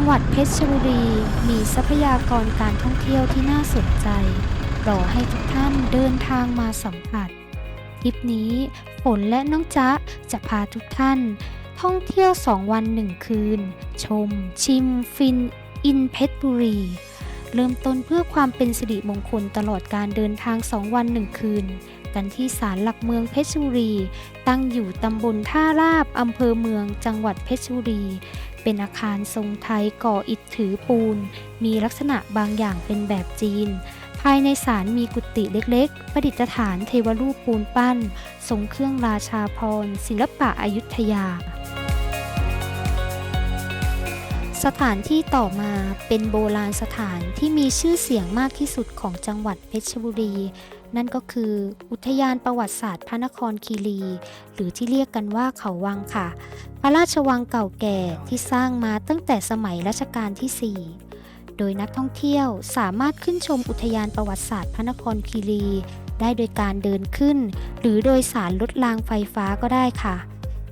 จังหวัดเพชรบุรีมีทรัพยากรการท่องเที่ยวที่น่าสนใจ รอให้ทุกท่านเดินทางมาสัมผัส ทริปนี้ฝนและน้องจ๊ะจะพาทุกท่าน ท่องเที่ยว 2 วัน 1 คืน ชม ชิม ฟิน อินเพชรบุรี เริ่มต้นเพื่อความเป็นสิริมงคลตลอดการเดินทาง 2 วัน 1 คืน กันที่ศาลหลักเมืองเพชรบุรี ตั้งอยู่ตำบลท่าราบอำเภอเมืองจังหวัดเพชรบุรี เป็นอาคารทรงไทยก่ออิฐถือปูน มีลักษณะบางอย่างเป็นแบบจีน ภายในศาลมีกุฏิเล็กๆ ประดิษฐานเทวรูปปูนปั้น ทรงเครื่องราชาพรศิลปะอายุทยา สถานที่ต่อมาเป็นโบราณสถานที่มีชื่อเสียงมากที่สุดของจังหวัดเพชรบุรี นั่นก็คืออุทยานประวัติศาสตร์พระนครคีรี หรือที่เรียกกันว่าเขาวังค่ะ พระราชวังเก่าแก่ที่สร้างมาตั้งแต่สมัยรัชกาลที่ 4 โดยนักท่องเที่ยวสามารถขึ้นชมอุทยานประวัติศาสตร์พระนครคีรี ได้โดยการเดินขึ้น หรือโดยสารรถรางไฟฟ้าก็ได้ค่ะ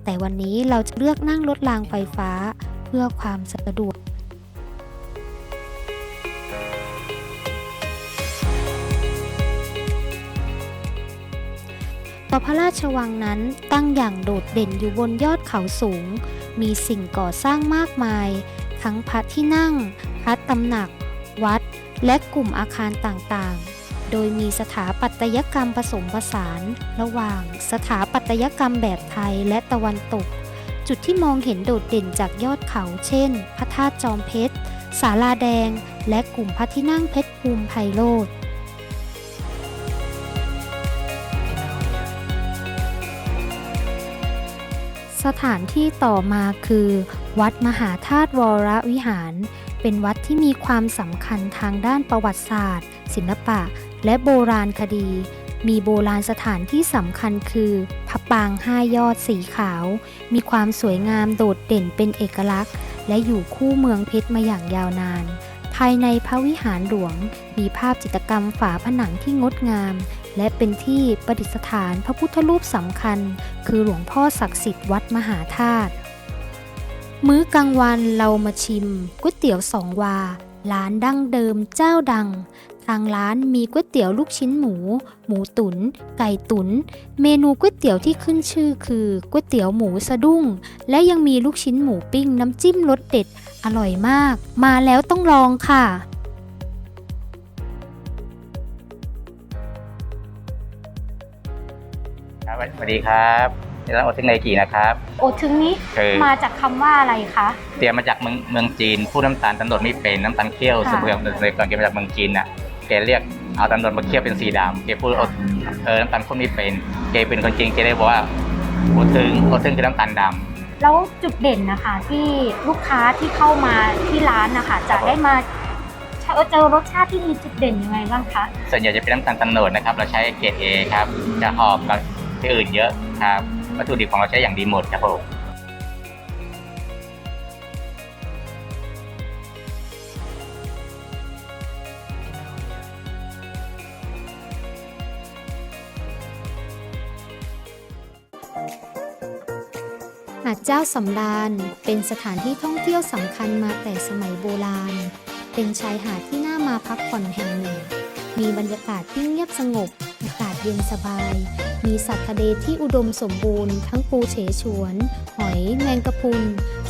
แต่วันนี้เราจะเลือกนั่งรถรางไฟฟ้า เพื่อความสะดวก ต่อพระราชวังนั้นตั้งอย่างโดดเด่นอยู่บนยอดเขาสูง มีสิ่งก่อสร้างมากมาย ทั้งพระที่นั่ง พระตำหนัก วัด และกลุ่มอาคารต่างๆ โดยมีสถาปัตยกรรมผสมผสาน ระหว่างสถาปัตยกรรมแบบไทยและตะวันตก จุดที่มองเห็นโดดเด่นจากยอดเขา เช่น พระธาตุจอมเพชร ศาลาแดง และกลุ่มพระที่นั่งเพชรภูมิไพโรธ สถานที่ต่อมาคือ วัดมหาธาตุวรวิหาร เป็นวัดที่มีความสำคัญทางด้านประวัติศาสตร์ ศิลปะ และโบราณคดี มีโบราณสถานที่สำคัญคือพระปางห้ายอดสีขาว มีความสวยงามโดดเด่นเป็นเอกลักษณ์ และอยู่คู่เมืองเพชรมาอย่างยาวนาน ภายในพระวิหารหลวง มีภาพจิตรกรรมฝาผนังที่งดงาม และเป็นที่ประดิษฐานพระพุทธรูปสำคัญ คือหลวงพ่อศักดิ์สิทธิ์วัดมหาธาตุมื้อกลางวันเรามาชิมก๋วยเตี๋ยวสองวา ร้านดั้งเดิมเจ้าดัง ทางร้านมีก๋วยเตี๋ยวลูกชิ้นหมู หมูตุน๋นไก่ตุน๋นเมนูก๋วยเตี๋ยวที่ขึ้นชื่อคือก๋วยเตี๋ยวหมูสะดุ้ง และยังมีลูกชิ้นหมูปิ้งน้ำจิ้มรสเด็ด อร่อยมาก มาแล้วต้องลองค่ะ สวัสดีครับนี่ร้านโอเทงไนกีนะครับ โอถึงนี้คือมาจากคำว่าอะไรคะเตรียมมาจากเมืองเมืองจีน ผู้น้ำตาลตำรวจไม่เป็นน้ำตาลเคี่ยวค่ะสมบูรณ์เลยก่อนแกมาจากเมืองจีนน่ะแกเรียกเอาตำรวจมาเคี่ยวเป็นสีดำแกพูดว่าเออน้ำตาลข้นไม่เป็นแกเป็นคนจีนแกเลยบอกว่าโอทึงโอทึงคือน้ำตาลดำแล้วจุดเด่นนะคะที่ลูกค้าที่เข้ามาที่ร้านนะคะจะได้มาเจอรสชาติที่มีจุดเด่นยังไงบ้างคะส่วนใหญ่จะเป็นน้ำตาลตำโนดนะครับ เราใช้เกรดเอครับจะหอมกับ ที่อื่นเยอะครับวัตถุดิบของเราใช้อย่างดีหมดครับผมหาดเจ้าสำราญเป็นสถานที่ท่องเที่ยวสำคัญมาแต่สมัยโบราณ เป็นชายหาดที่น่ามาพักผ่อนแห่งหนึ่ง มีบรรยากาศที่เงียบสงบ เย็นสบาย มีสัตว์ทะเลที่อุดมสมบูรณ์ ทั้งปูเฉฉวน หอยแมงกะพรุน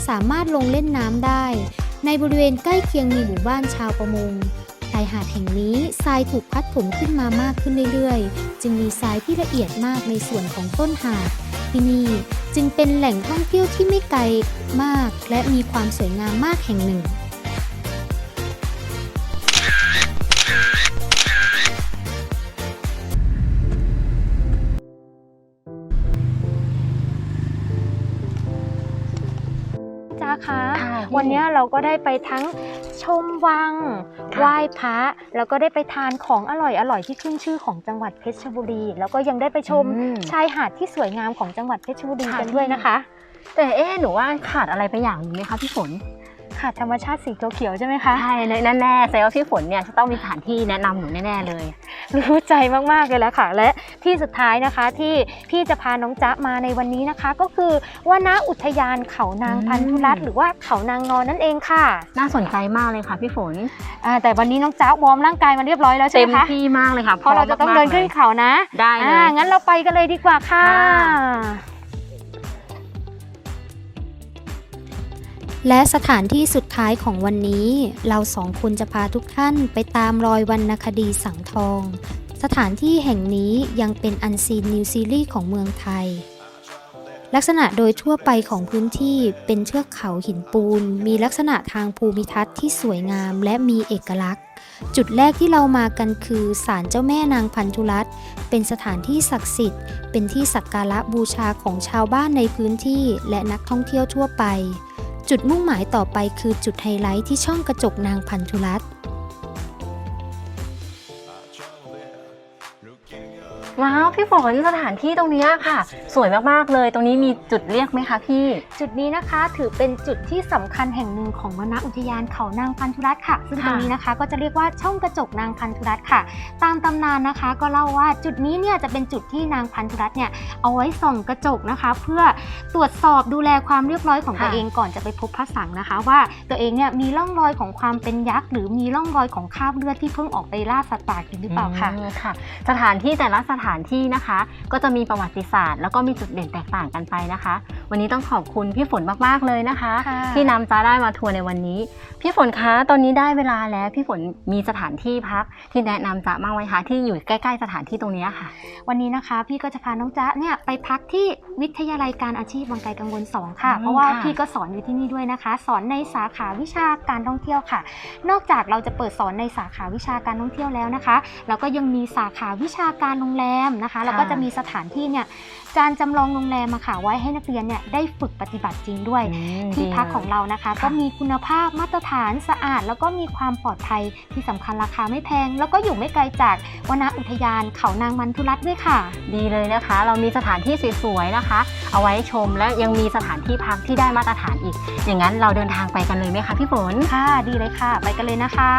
สามารถลงเล่นน้ำได้ ในบริเวณใกล้เคียงมีหมู่บ้านชาวประมงชายหาดแห่งนี้ทรายถูกพัดถมขึ้นมามากขึ้นเรื่อยๆ จึงมีทรายที่ละเอียดมากในส่วนของต้นหาดที่นี่จึงเป็นแหล่งท่องเที่ยวที่ไม่ไกลมาก และมีความสวยงามมากแห่งหนึ่ง วันนี้เราก็ได้ไปทั้งชมวังไหว้พระแล้วก็ได้ไปทานของอร่อยอร่อยที่ขึ้นชื่อของจังหวัดเพชรบุรี แล้วก็ยังได้ไปชมอืมชายหาดที่สวยงามของจังหวัดเพชรบุรีค่ะกันด้วยนะคะ แต่เอ๊ะหนูว่าขาดอะไรไปอย่างหนึงไหมคะพี่ฝน ค่ะธรรมชาติสีเขียวๆใช่ไหมคะ ใช่เลยแน่ๆแสดงว่าพี่ฝนเนี่ยจะต้องมีสถานที่แนะนำหนูแน่ๆเลย รู้ใจมากๆเลยแหละค่ะ และที่สุดท้ายนะคะที่พี่จะพาน้องจ๊ะมาในวันนี้นะคะ ก็คือวนอุทยานเขานางพันธุรัตน์หรือว่าเขานางนอนนั่นเองค่ะ น่าสนใจมากเลยค่ะพี่ฝนอ่าแต่วันนี้น้องจ๊ะวอร์มร่างกายมาเรียบร้อยแล้วใช่เต็ไหมมคะที่มากเลยค่ะเพราะเราจะต้องเดินขึ้นพร้มมากเขานะๆได้เลอ่ายงั้นเราไปกันเลยดีกว่าค่ะ และสถานที่สุดท้ายของวันนี้ เราสองคนจะพาทุกท่านไปตามรอยวรรณคดีสังทอง สถานที่แห่งนี้ยังเป็นอันซีนนิวซีรีส์ของเมืองไทย ลักษณะโดยทั่วไปของพื้นที่เป็นเทือกเขาหินปูน มีลักษณะทางภูมิทัศน์ที่สวยงามและมีเอกลักษณ์ จุดแรกที่เรามากันคือศาลเจ้าแม่นางพันธุรัตน์เป็นสถานที่ศักดิ์สิทธิ์ เป็นที่สักการะบูชาของชาวบ้านในพื้นที่และนักท่องเที่ยวทั่วไป จุดมุ่งหมายต่อไปคือจุดไฮไลท์ที่ช่องกระจกนางพันธุรัตน์ ว้าวพี่ฝนสถานที่ตรงเนี้ยค่ะ สวยมากๆเลย ตรงนี้มีจุดเรียกไหมคะพี่ จุดนี้นะคะถือเป็นจุดที่สำคัญแห่งหนึ่งของวนอุทยานเขานางพันธุรัตน์ค่ะ ซึ่งตค่ะรงนี้นะคะก็จะเรียกว่าช่องกระจกนางพันธุรัตน์ค่ะ ตามตำนานนะคะก็เล่าว่าจุดนี้เนี่ยจะเป็นจุดที่นางพันธุรัตน์เนี่ยเอาไว้ส่องกระจกนะคะ เพื่อตรวจสอบดูแลความเรียบร้อยของตัวเองก่อนจะไปพบพระสังนะคะ ว่าตัวเองเนี่ยมีร่องรอยของความเป็นยักษ์หรือมีร่องรอยของคราบเลือดที่เพิ่งออกไปล่าสัตว์ป่ากินหรือเปล่าค่ะอืมค่ะสถานที่แต่ละสถานที่นะคะ ก็จะมีประวัติศาสตร์ แล้วก็มีจุดเด่นแตกต่างกันไปนะคะ วันนี้ต้องขอบคุณพี่ฝนมากๆเลยนะคะค่ะที่นำจ้าได้มาทัวร์ในวันนี้ พี่ฝนคะตอนนี้ได้เวลาแล้วพี่ฝนมีสถานที่พักที่แนะนำจ้าบ้างไหมคะที่อยู่ใกล้ๆสถานที่ตรงเนี้ยค่ะ วันนี้นะคะ พี่ก็จะพาน้องจ๊ะเนี่ยไปพักที่วิทยาลัยการอาชีพวังไกลกังวล2ค่ะอืมเพราะว่าค่ะพี่ก็สอนอยู่ที่นี่ด้วยนะคะ สอนในสาขาวิชาการท่องเที่ยวค่ะ นอกจากเราจะเปิดสอนในสาขาวิชาการท่องเที่ยวแล้วนะคะ เราก็ยังมีสาขาวิชาการโรงแรมนะคะแล้วก็จะมีสถานที่เนี่ยการจำลองโรงแรมมาค่ะไว้ให้นักเรียนเนี่ยได้ฝึกปฏิบัติจริงด้วยอืมที่ดีพักเลยของเรานะคะค่ะก็มีคุณภาพมาตรฐานสะอาด แล้วก็มีความปลอดภัยที่สำคัญราคาไม่แพง แล้วก็อยู่ไม่ไกลจากวนอุทยานเขานางมันทุรัตน์ด้วยค่ะ ดีเลยนะคะ เรามีสถานที่สวยๆนะคะ เอาไว้ชมและยังมีสถานที่พักที่ได้มาตรฐานอีก อย่างนั้นเราเดินทางไปกันเลยไหมคะพี่ฝนค่ะ ดีเลยค่ะ ไปกันเลยนะคะ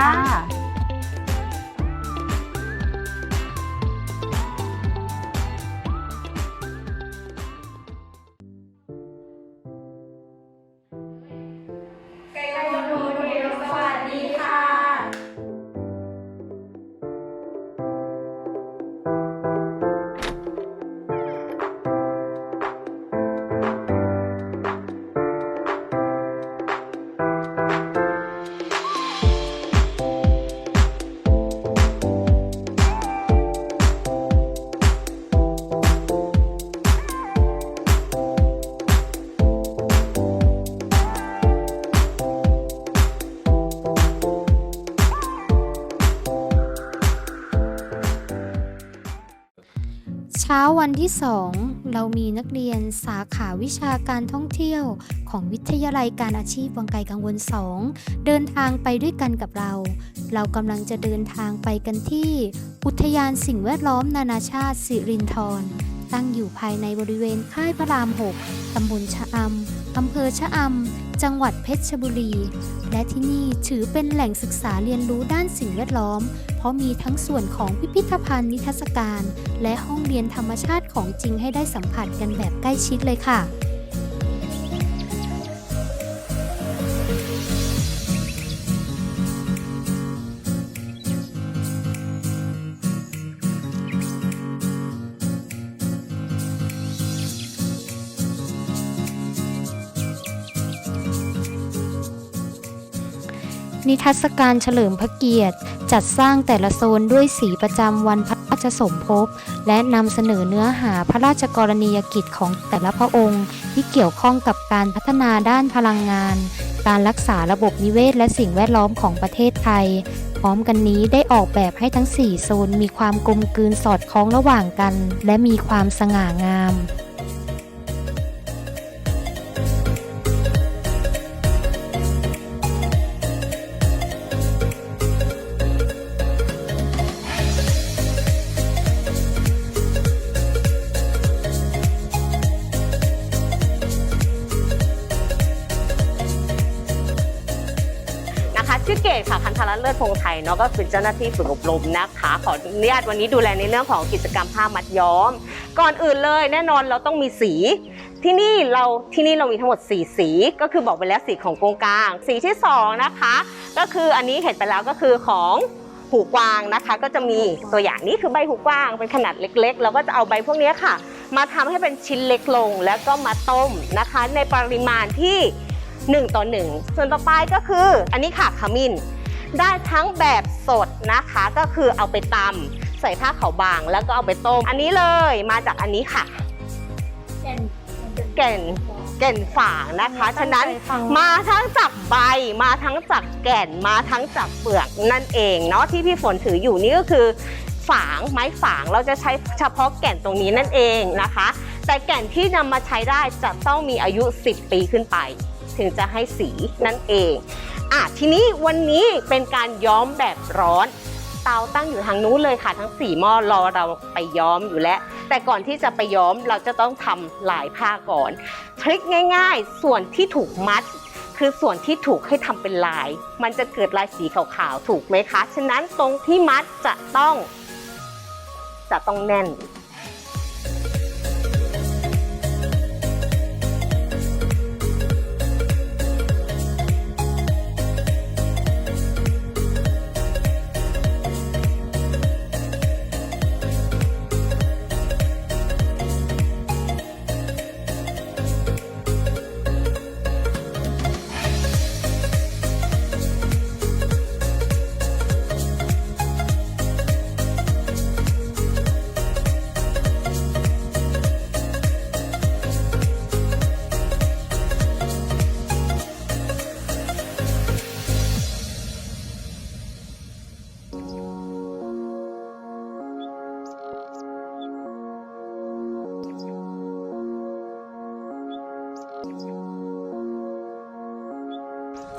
วันที่ 2 เรามีนักเรียนสาขาวิชาการท่องเที่ยว ของวิทยาลัยการอาชีพวังไกลกังวล 2 เดินทางไปด้วยกันกับเรา เรากำลังจะเดินทางไปกันที่ อุทยานสิ่งแวดล้อมนานาชาติสิรินธรตั้งอยู่ภายในบริเวณค่ายพระราม 6 ตำบลชะอำ อำเภอชะอำ จังหวัดเพชรบุรี และที่นี่ถือเป็นแหล่งศึกษาเรียนรู้ด้านสิ่งแวดล้อม เพราะมีทั้งส่วนของพิพิธภัณฑ์นิทรรศการ และห้องเรียนธรรมชาติของจริงให้ได้สัมผัสกันแบบใกล้ชิดเลยค่ะ นิทรรศการเฉลิมพระเกียรติ จัดสร้างแต่ละโซนด้วยสีประจำวันพระราชสมภพ และนำเสนอเนื้อหาพระราชกรณียกิจของแต่ละพระองค์ ที่เกี่ยวข้องกับการพัฒนาด้านพลังงาน การรักษาระบบนิเวศ และสิ่งแวดล้อมของประเทศไทย พร้อมกันนี้ได้ออกแบบให้ทั้ง 4 โซนมีความกลมกลืนสอดคล้องระหว่างกัน และมีความสง่างาม ชื่อเกตค่ะคันธารัตน์เลิศพงไทยเนาะก็เป็นเจ้าหน้าที่ฝึกอบรมนะคะ ขออนุญาตวันนี้ดูแลในเรื่องของกิจกรรมผ้ามัดย้อม ก่อนอื่นเลยแน่นอนเราต้องมีสีที่นี่เราที่นี่เรามีทั้งหมด 4 สีก็คือบอกไปแล้วสีของกงกลาง สีที่ 2 นะคะ ก็คืออันนี้เห็นไปแล้วก็คือของหูกวางนะคะ ก็จะมีตัวอย่างนี้คือใบหูกวางเป็นขนาดเล็กๆ เราก็จะเอาใบพวกนี้ค่ะ มาทำให้เป็นชิ้นเล็กลงแล้วก็มาต้มนะคะ ในปริมาณที่ 1 ต่อ 1 ส่วนต่อไปก็คืออันนี้ค่ะขมิ้นได้ทั้งแบบสดนะคะก็คือเอาไปตำใส่ผ้าขาวบางแล้วก็เอาไปต้ม อันนี้เลยมาจากอันนี้ค่ะ แก่นแก่นฝางนะคะ ฉะนั้นมาทั้งจากใบ มาทั้งจากแก่นมาทั้งจากเปลือกนั่นเองเนาะที่พี่ฝนถืออยู่นี่ก็คือฝางไม้ฝางเราจะใช้เฉพาะแก่นตรงนี้นั่นเองนะคะ แต่แก่นที่นำมาใช้ได้จะต้องมีอายุ 10 ปีขึ้นไป ถึงจะให้สีนั่นเองอะทีนี้วันนี้เป็นการย้อมแบบร้อน เตาตั้งอยู่ทางนู้นเลยค่ะ ทั้ง4หม้อรอเราไปย้อมอยู่แล้ว แต่ก่อนที่จะไปย้อมเราจะต้องทำลายผ้าก่อนทริคง่าย ๆ ส่วนที่ถูกมัดคือส่วนที่ถูกให้ทำเป็นลาย มันจะเกิดลายสีขาวๆ ถูกไหมคะ ฉะนั้นตรงที่มัดจะต้อง จะต้องแน่น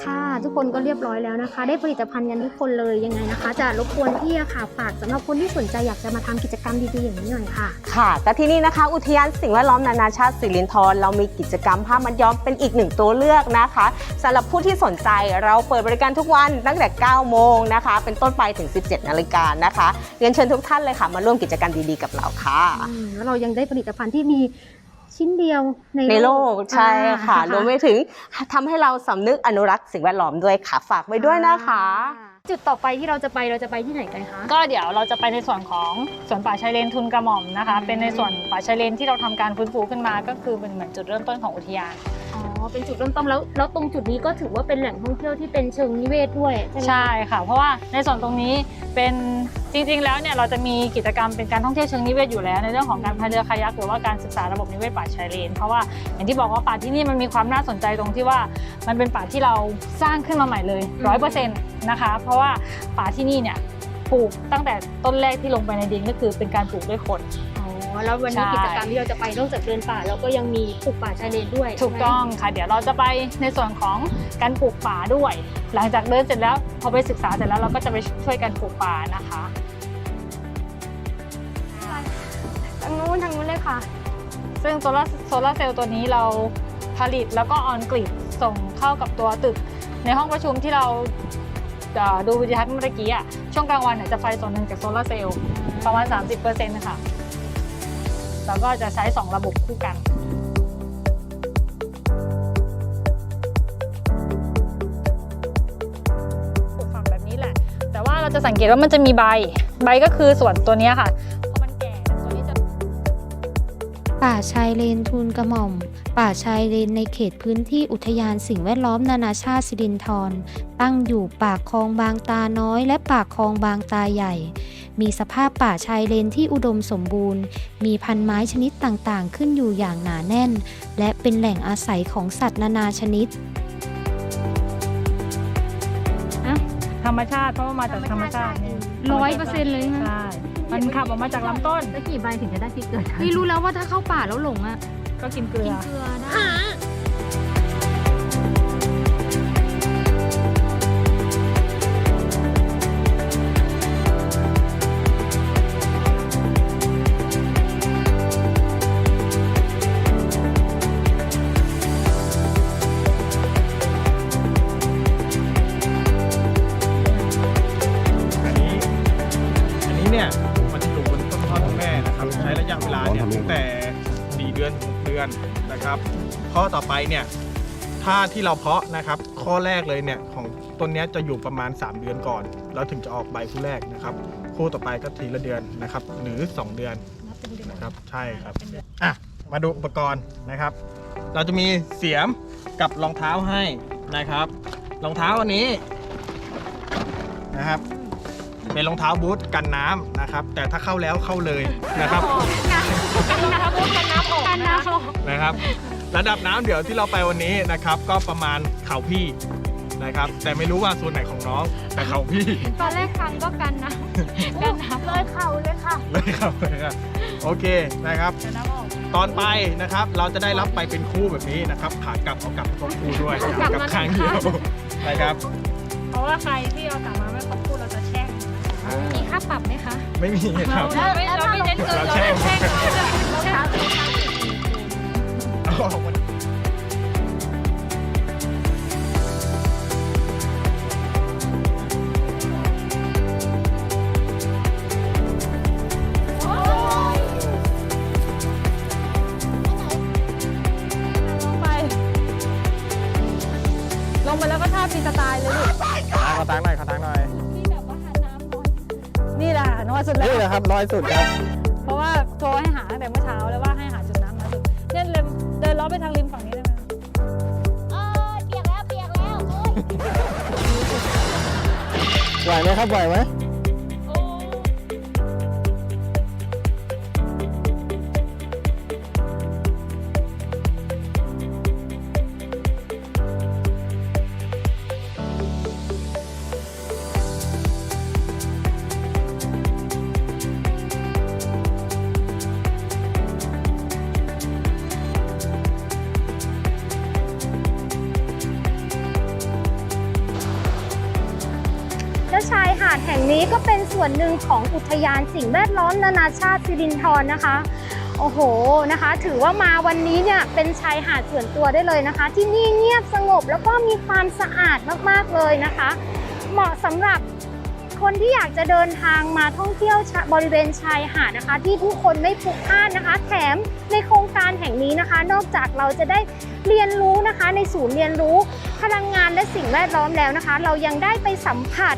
ค่ะทุกคนก็เรียบร้อยแล้วนะคะ ได้ผลิตภัณฑ์กันทุกคนเลยยังไงนะคะ จะรบกวนพี่อะค่ะฝากสำหรับคนที่สนใจอยากจะมาทำกิจกรรมดีๆอย่างนี้หน่อยค่ะ ค่ะแต่ที่นี่นะคะ อุทยานสิ่งแวดล้อมนานาชาติสิรินธรเรามีกิจกรรมผ้ามัดย้อมเป็นอีกหนึ่งตัวเลือกนะคะสำหรับผู้ที่สนใจเราเปิดบริการทุกวันตั้งแต่ 9 โมงนะคะ เป็นต้นไปถึง 17 นาฬิกานะคะเรียนเชิญทุกท่านเลยค่ะ มาร่วมกิจกรรมดีๆกับเราค่ะ อืมแล้วเรายังได้ผลิตภัณฑ์ที่มี ชิ้นเดียวในในโลกใช่ค่ะอ่ารวมไปถึงทำให้เราสำนึกอนุรักษ์สิ่งแวดล้อมด้วยค่ะฝากไว้ด้วยนะคะ จุดต่อไปที่เราจะไปเราจะไปที่ไหนกันคะก็เดี๋ยวเราจะไปในส่วนของสวนป่าชายเลนทุนกระหม่อมนะคะอืมเป็นในส่วนป่าชายเลนที่เราทำการฟื้นฟูขึ้นมา ก็คือเป็นเหมือนจุดเริ่มต้นของอุทยานอ๋อเป็นจุดเริ่มต้นแล้วแล้วตรงจุดนี้ก็ถือว่าเป็นแหล่งท่องเที่ยวที่เป็นเชิงนิเวศด้วยใช่ไหมใช่ค่ะ เพราะว่าในส่วนตรงนี้เป็น จริงๆ แล้วเนี่ยเราจะมีกิจกรรมเป็นการท่องเที่ยวเชิงนิเวศอยู่แล้ว ในเรื่องของการพายเรือคายักหรือว่าการศึกษาระบบนิเวศป่าชายเลน เพราะว่าอย่างที่บอกว่าป่าที่นี่มันมีความน่าสนใจตรงที่ว่ามันเป็นป่าที่เราสร้างขึ้นมาใหม่เลยร้อยเปอร์เซ็นต์นะคะเพราะว่าป่าที่นี่เนี่ยปลูกตั้งแต่ต้นแรกที่ลงไปในดินก็คือเป็นการปลูกด้วยคน อ๋อแล้ววันนี้ใช่ กิจกรรมที่เราจะไปนอกจากเดินป่าเราก็ยังมีปลูกป่าชายเลนด้วยถูกต้องค่ะ เดี๋ยวเราจะไปในส่วนของการปลูกป่าด้วย หลังจากเดินเสร็จแล้วพอไปศึกษาเสร็จแล้วเราก็จะไปช่วยกันปลูกป่านะคะ ทางนู้นทางนู้นเลยค่ะ ซึ่งโซลาโซลาเซลล์ตัวนี้เราผลิตแล้วก็ออนกริดส่งเข้ากับตัวตึก ในห้องประชุมที่เราเอ่อดูวิดีทัศน์เมื่อกี้อะช่วงกลางวันเนี่ยจะไฟส่วนหนึ่งจากโซลาเซลล์ประมาณ 30%นะคะ แล้วก็จะใช้ 2 ระบบคู่กัน ปลูกฝังแบบนี้แหละ แต่ว่าเราจะสังเกตว่ามันจะมีใบ ใบก็คือส่วนตัวนี้ค่ะพอมันแก่ตัวนี้จะ ป่าชายเลนทูลกระหม่อม ป่าชายเลนในเขตพื้นที่อุทยานสิ่งแวดล้อมนานาชาติสิรินธร ตั้งอยู่ปากคลองบางตาน้อยและปากคลองบางตาใหญ่ มีสภาพป่าชายเลนที่อุดมสมบูรณ์ มีพันไม้ชนิดต่างๆ ขึ้นอยู่อย่างหนาแน่น และเป็นแหล่งอาศัยของสัตว์นานาชนิด ธรรมชาติเพราะว่ามาจากธรรมชาตินี่ร้อยเปอร์เซ็นต์เลยนะใช่มันขับออกมาจากลำต้น แล้วกี่ใบถึงจะได้ที่เกิดพี่รู้แล้วว่าถ้าเข้าป่าแล้วหลงอะ ก็กินเกลืกิอนเกลือได้ นะครับข้อต่อไปเนี่ยถ้าที่เราเพาะนะครับข้อแรกเลยเนี่ยของต้นเนี้ยจะอยู่ประมาณ 3 เดือนก่อน แล้วถึงจะออกใบคู่แรกนะครับ คู่ต่อไปก็ทีละเดือนนะครับ หรือ 2 เดือนนะครับใช่ครับอะมาดูอุปกรณ์นะครับ เราจะมีเสียมกับรองเท้าให้นะครับรองเท้าอันนี้นะครับเป็นรองเท้าบูทกันน้ำนะครับ แต่ถ้าเข้าแล้วเข้าเลยนะครับ นะครับ ระดับน้ำเดี๋ยวที่เราไปวันนี้นะครับ ก็ประมาณเข่าพี่นะครับ แต่ไม่รู้ว่าส่วนไหนของน้อง แต่เข่าพี่ตอนแรกคังก็กันนะกันน้ำเลยเข่าเลยค่ะเลยครับเลยครับโอเคนะครับเดี๋ยวน้ำออก ตอนไปนะครับเราจะได้รับไปเป็นคู่แบบนี้นะครับขากลับเอากลับครบคู่ด้วยอย่าเอากลับข้างเดียวนะครับ เพราะว่าใครที่เอากลับมาไม่ มีค่าปรับไหมคะไม่มีครับ เราไม่เราไม่เน้นเกินเราเราแช่งแช่ง เอาออกมา นี่แหละน้อยสุดแล้วนี่แหละครับร้อยสุดครับ เพราะว่าโทรให้หาตั้งแต่เมื่อเช้าแล้วว่าให้หาจุดน้ำนะเนี่ยเดินเดินล้อไปทางริมฝั่งนี้ได้ไหมไหวไหมครับไหวไหม เป็นส่วนหนึ่งของอุทยานสิ่งแวดล้อมนานาชาติสิรินธรนะคะ โอ้โหนะคะ ถือว่ามาวันนี้เนี่ยเป็นชายหาดส่วนตัวได้เลยนะคะ ที่นี่เงียบสงบแล้วก็มีความสะอาดมากๆเลยนะคะ เหมาะสำหรับคนที่อยากจะเดินทางมาท่องเที่ยวบริเวณชายหาดนะคะ ที่ผู้คนไม่พลุกพล่านนะคะ แถมในโครงการแห่งนี้นะคะ นอกจากเราจะได้เรียนรู้นะคะ ในศูนย์เรียนรู้พลังงานและสิ่งแวดล้อมแล้วนะคะ เรายังได้ไปสัมผัส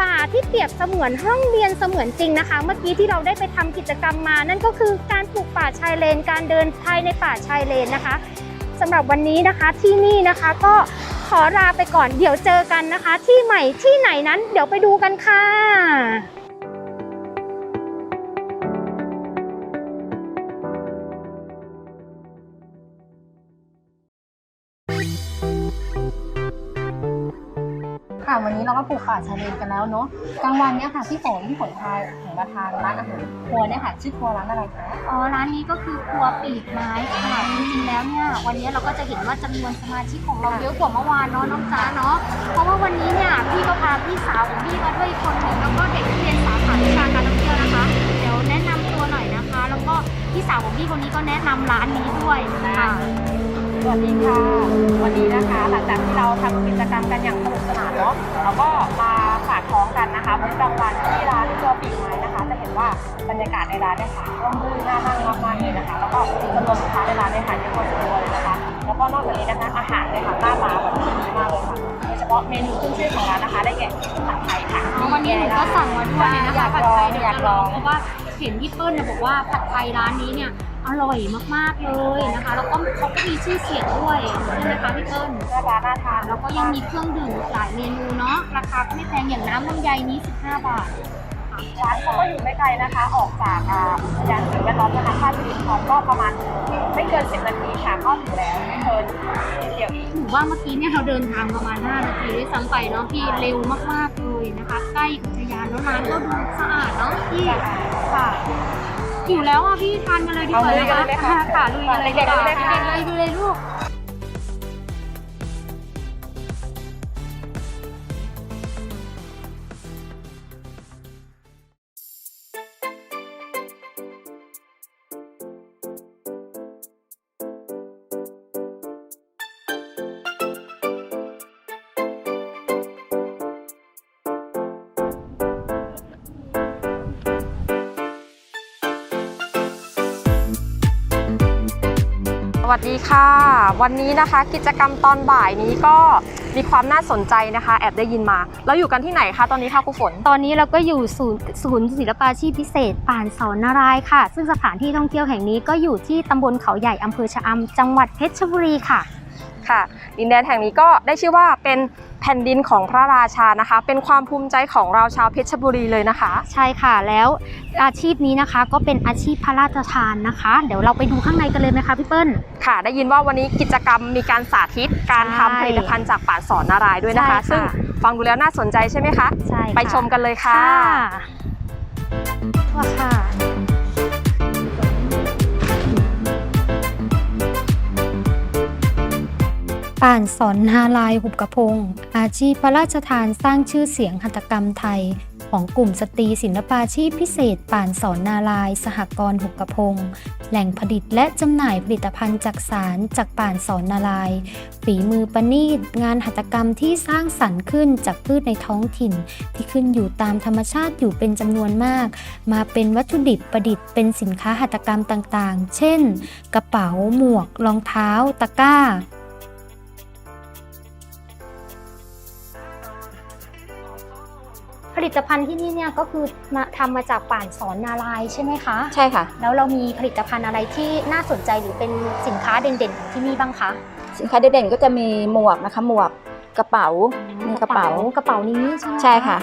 ป่าที่เปรียบเสมือนห้องเรียนเสมือนจริงนะคะ เมื่อกี้ที่เราได้ไปทำกิจกรรมมา นั่นก็คือการปลูกป่าชายเลน การเดินภายในป่าชายเลนนะคะสำหรับวันนี้นะคะที่นี่นะคะก็ขอลาไปก่อนเดี๋ยวเจอกันนะคะ ที่ใหม่ที่ไหนนั้นเดี๋ยวไปดูกันค่ะ วันนี้เราก็ปลูกป่าชายเลนกันแล้วเนาะกลางวันเนี่ยค่ะพี่ฝนพี่ฝนพาถึงมาทานร้านอาหารครัวเนี่ยค่ะชื่อครัวร้านอะไรคะอ๋อร้านนี้ก็คือครัวปีกไม้ค่ะจริงๆแล้วเนี่ยวันนี้เราก็จะเห็นว่าจำนวนสมาชิกของเราเยอะกว่าเมื่อวานเนาะน้องจ้าเนาะเพราะว่าวันนี้เนี่ยพี่ก็พาพี่สาวของพี่มาด้วยอีกคนหนึ่งแล้วก็เด็กที่เรียนสาขาวิชาการท่องเที่ยวนะคะ เดี๋ยวแนะนำตัวหน่อยนะคะ แล้วก็พี่สาวของพี่คนนี้ก็แนะนำร้านนี้ด้วยค่ะ สวัสดีค่ะ วันนี้นะคะ หลังจากที่เราทำกิจกรรมกันอย่างสนุกสนาน เนาะเราก็มาฝากท้องกันนะคะมื้อกลางวันที่ร้านครัวปีกไม้นะคะ จะเห็นว่าบรรยากาศในร้านเนี่ยค่ะร่มรื่นน่านั่งมากๆเลยนะคะ แล้วก็จำนวนลูกค้าในร้านเนี่ยค่ะเยอะพอสมควรเลยนะคะ แล้วก็นอกจากนี้นะคะอาหารเลยค่ะหน้าตาแบบดีมากเลยค่ะโดยเฉพาะเมนูขึ้นชื่อของร้านนะคะได้แก่ผัดไทยค่ะวันนี้หนูก็สั่งมาด้วยเลยนะคะผัดไทยเดี๋ยวอยากจะลองงเพราะว่าเห็นพี่เปิ้ลเนี่ยบอกว่าผัดไทยร้านนี้เนี่ย อร่อยมากๆเลยนะคะ แล้วก็เขาก็มีชื่อเสียงด้วยใช่ไหมคะพี่เปิ้ลหน้าร้านน่าทานแล้วก็ยังมีเครื่องดื่มหลายเมนูเนาะราคาก็ไม่แพงอย่างน้ำลำไยนี้ 15 บาทร้านเขาก็อยู่ไม่ไกลนะคะ ออกจากอ่าอุทยานสิ่งแวดล้อมนะคะค่าสิรินทรก็ประมาณไม่เกิน 10 นาทีค่ะก็ถึงแล้วไม่เกินนิดเดียวเองหนูว่าเมื่อกี้เนี่ยเราเดินทางประมาณ 5 นาทีด้วยซ้ำไปเนาะพี่เร็วมากๆเลยนะคะ ใกล้อุทยานแล้วร้านก็ดูสะอาดเนาะพี่ค่ะ หิวแล้วอะพี่ทานกันเลยดีกว่าเอาลุยนะกันคะเลยไหมคะค่ะลุยกันเลยดีกว่าเด็กๆเลยไหมคะเด็กๆเลยดูเลยลูก วัสดีค่ะ วันนี้นะคะกิจกรรมตอนบ่ายนี้ก็มีความน่าสนใจนะคะ แอบได้ยินมาเราอยู่กันที่ไหนคะตอนนี้ค่ะครูฝน ตอนนี้เราก็อยู่ศูนย์ศูนย์ศิลปาชีพพิเศษป่านสอนนารายค่ะ ซึ่งสถานที่ท่องเที่ยวแห่งนี้ก็อยู่ที่ตำบลเขาใหญ่อำเภอชะอำจังหวัดเพชรบุรีค่ะ ค่ะ ดินแดนแห่งนี้ก็ได้ชื่อว่าเป็นแผ่นดินของพระราชานะคะ เป็นความภูมิใจของเราชาวเพชรบุรีเลยนะคะ ใช่ค่ะแล้วอาชีพนี้นะคะก็เป็นอาชีพพระราชทานนะคะ เดี๋ยวเราไปดูข้างในกันเลยไหมคะพี่เปิ้ลค่ะ ได้ยินว่าวันนี้กิจกรรมมีการสาธิตการทำใช่ผลิตภัณฑ์จากป่านสอนนารายณ์ด้วยนะคะ ใช่ค่ะ ซึ่งฟังดูแล้วน่าสนใจใช่ไหมคะ ใช่ค่ะไปชมกันเลยค่ะ ค่ะค่ะ ป่านสอนนาลายหุบกระพง อาชีพพระราชทานสร้างชื่อเสียงหัตถกรรมไทย ของกลุ่มสตรีศิลปาชีพพิเศษ ป่านสอนนาลาย สหกรณ์หุบกระพง แหล่งผลิตและจำหน่ายผลิตภัณฑ์จากสารจากป่านสอนนาลาย ฝีมือประณีต งานหัตถกรรมที่สร้างสรรค์ขึ้นจากพืชในท้องถิ่น ที่ขึ้นอยู่ตามธรรมชาติอยู่เป็นจำนวนมาก มาเป็นวัตถุดิบประดิษฐ์เป็นสินค้าหัตถกรรมต่างๆ เช่น กระเป๋า หมวก รองเท้า ตะกร้า ผลิตภัณฑ์ที่นี่เนี่ยก็คือมาทำมาจากป่านสอนนารายณ์ใช่ไหมคะ ใช่ค่ะ แล้วเรามีผลิตภัณฑ์อะไรที่น่าสนใจหรือเป็นสินค้าเด่นๆของที่นี่บ้างคะ สินค้าเด่นๆก็จะมีหมวกนะคะหมวกกระเป๋ามีกระเป๋ากระเป๋านี้ใช่ไหมใช่ค่ะ